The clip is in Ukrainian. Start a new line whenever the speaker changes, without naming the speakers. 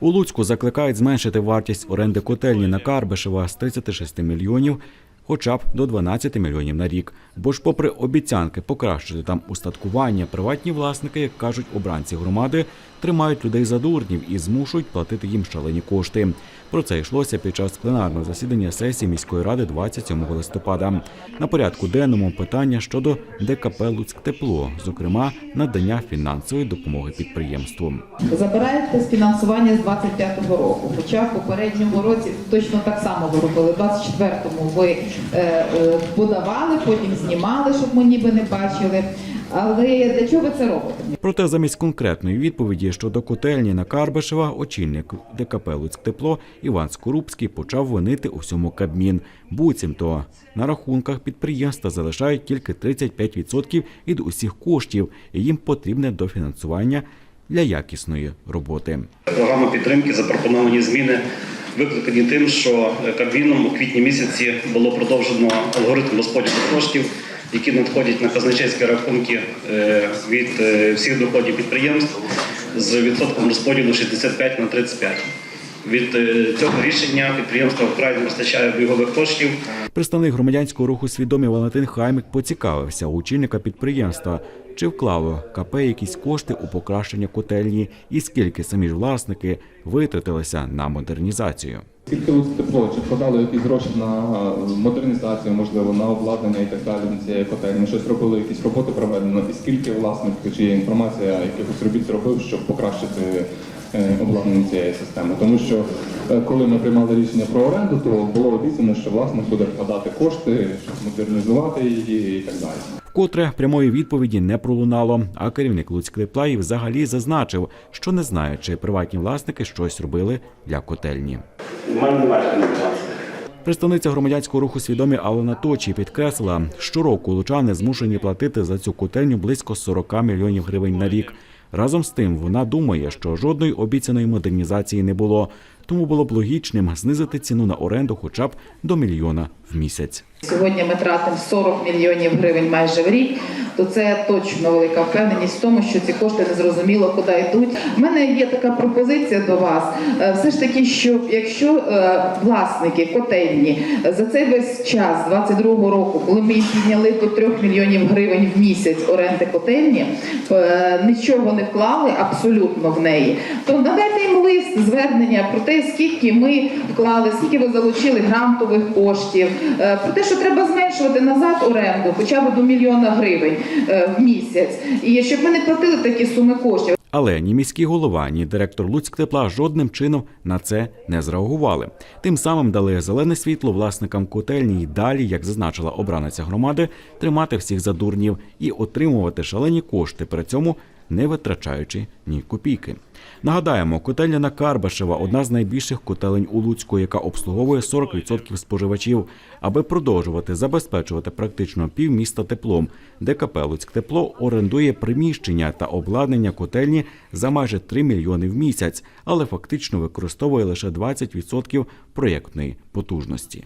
У Луцьку закликають зменшити вартість оренди котельні на Карбишева з 36 мільйонів хоча б до 12 мільйонів на рік. Бо ж, попри обіцянки покращити там устаткування, приватні власники, як кажуть обранці громади, тримають людей за дурнів і змушують платити їм шалені кошти. Про це йшлося під час пленарного засідання сесії міської ради 27 листопада. На порядку денному питання щодо ДКП Луцьктепло, зокрема надання фінансової допомоги підприємству.
Забираєте з фінансування з 25-го року. Хоча в попередньому році точно так само ви робили. В 24-му ви подавали, потім знімали, щоб ми ніби не бачили. Але для чого ви це робите?
Проте замість конкретної відповіді щодо котельні на Карбишева, очільник ДКП Луцьктепло Іван Скорубський почав винити у всьому Кабмін. Буцімто на рахунках підприємства залишають тільки 35% від усіх коштів, і їм потрібне дофінансування для якісної роботи.
Програма підтримки запропоновані зміни викликані тим, що Кабміном у квітні місяці було продовжено алгоритм розподілу коштів, які надходять на казначейські рахунки е, від е, всіх доходів підприємств з відсотком розподілу 65 на 35. Від е, цього рішення підприємства вкрай не вистачає бігових коштів.
Представник громадянського руху свідомі Валентин Хаймик поцікавився у очільника підприємства, чи вклало КП якісь кошти у покращення котельні, і скільки самі ж власники витратилися на модернізацію.
Скільки тепло, чи вкладали якісь гроші на модернізацію, можливо, на обладнання і так далі на цієї котельні? Щось робили, якісь роботи проведено, і скільки власник, чи є інформація, якихось робіт зробив, щоб покращити е, обладнання цієї системи? Тому що е, коли ми приймали рішення про оренду, то було обіцяно, що власник буде вкладати кошти, щоб модернізувати її і так далі.
Вкотре прямої відповіді не пролунало. А керівник Луцьктепла і взагалі зазначив, що не знає, чи приватні власники щось робили для котельні.
У мене немає.
Представниця громадянського руху свідомі Алена Точі підкреслила, щороку лучани змушені платити за цю котельню близько 40 мільйонів гривень на рік. Разом з тим, вона думає, що жодної обіцяної модернізації не було, тому було б логічним знизити ціну на оренду хоча б до мільйона в місяць.
Сьогодні ми тратимо 40 мільйонів гривень майже в рік, то це точно велика впевненість в тому, що ці кошти незрозуміло куди йдуть. У мене є така пропозиція до вас. Е, Все ж таки, що якщо е, власники котельні за цей весь час, 22-го року, коли ми підняли до 3 мільйонів гривень в місяць оренди котельні, е, нічого не вклали абсолютно в неї, то надайте їм лист звернення про те, скільки ми вклали, скільки ви залучили грантових коштів, про те, що треба зменшувати назад оренду, хоча б до мільйона гривень в місяць, і щоб ми не платили такі суми коштів.
Але ні міський голова, ні директор Луцьктепла жодним чином на це не зреагували. Тим самим дали зелене світло власникам котельні й далі, як зазначила обраниця громади, тримати всіх за дурнів і отримувати шалені кошти при цьому не витрачаючи ні копійки. Нагадаємо, котельня на Карбашева одна з найбільших котелень у Луцьку, яка обслуговує 40% споживачів. Аби продовжувати забезпечувати практично півміста теплом, ДКП Луцьктепло орендує приміщення та обладнання котельні за майже 3 мільйони в місяць, але фактично використовує лише 20% проєктної потужності.